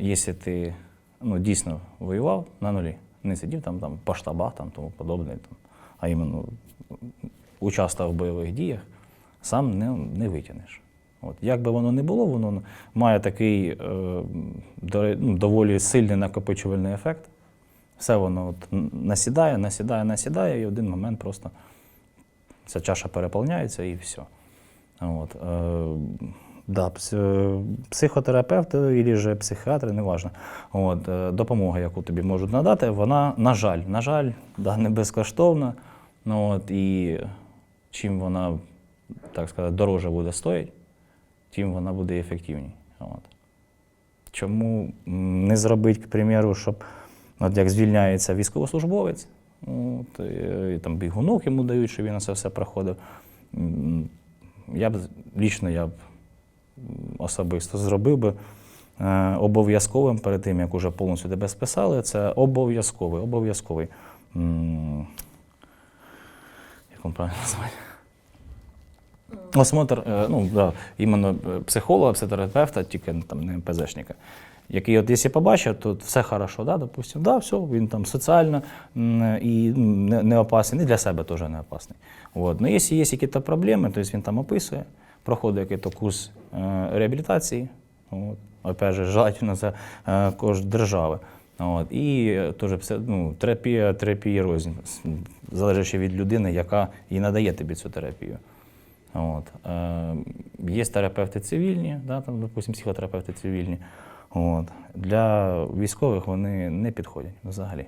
якщо ти ну, дійсно воював на нулі, не сидів там, там по штабах там, тому подобне, там, а іменно участвував в бойових діях, сам не, не витягнеш. От. Як би воно не було, воно має такий е, ну, доволі сильний накопичувальний ефект. Все воно от насідає, насідає, насідає, і в один момент просто ця чаша переповняється і все. От, е, да, психотерапевт або ж психіатри, неважно. От, е, допомога, яку тобі можуть надати, вона, на жаль, на жаль, да, не безкоштовна. Ну, от, і чим вона, так сказати, дороже буде стоїть, тим вона буде ефективній. От. Чому не зробити, к примеру, щоб от як звільняється військовослужбовець, от, і, і там бігунок йому дають, щоб він це все проходив. Я б лічно я б особисто зробив би е, обов'язковим перед тим, як уже повністю тебе списали, це обов'язковий, обов'язковий. Як він правильно називає? Осмотр, е, ну, да, іменно е, психолога, психотерапевта, тільки ну, там, не МПЗшника. Який, от, якщо побачив, то все хорошо, да, допустим, да, все, він там соціально і не, опасний, і для себе теж не опасний. От. Ну, якщо є якісь проблеми, то він там описує, проходить якийсь курс е, реабілітації, от. опять же, желательно за кошт держави. От. І теж ну, терапія, терапія рознь, залежить від людини, яка і надає тобі цю терапію. От. Е, є терапевти цивільні, да, там, допустим, психотерапевти цивільні. От. Для військових вони не підходять взагалі.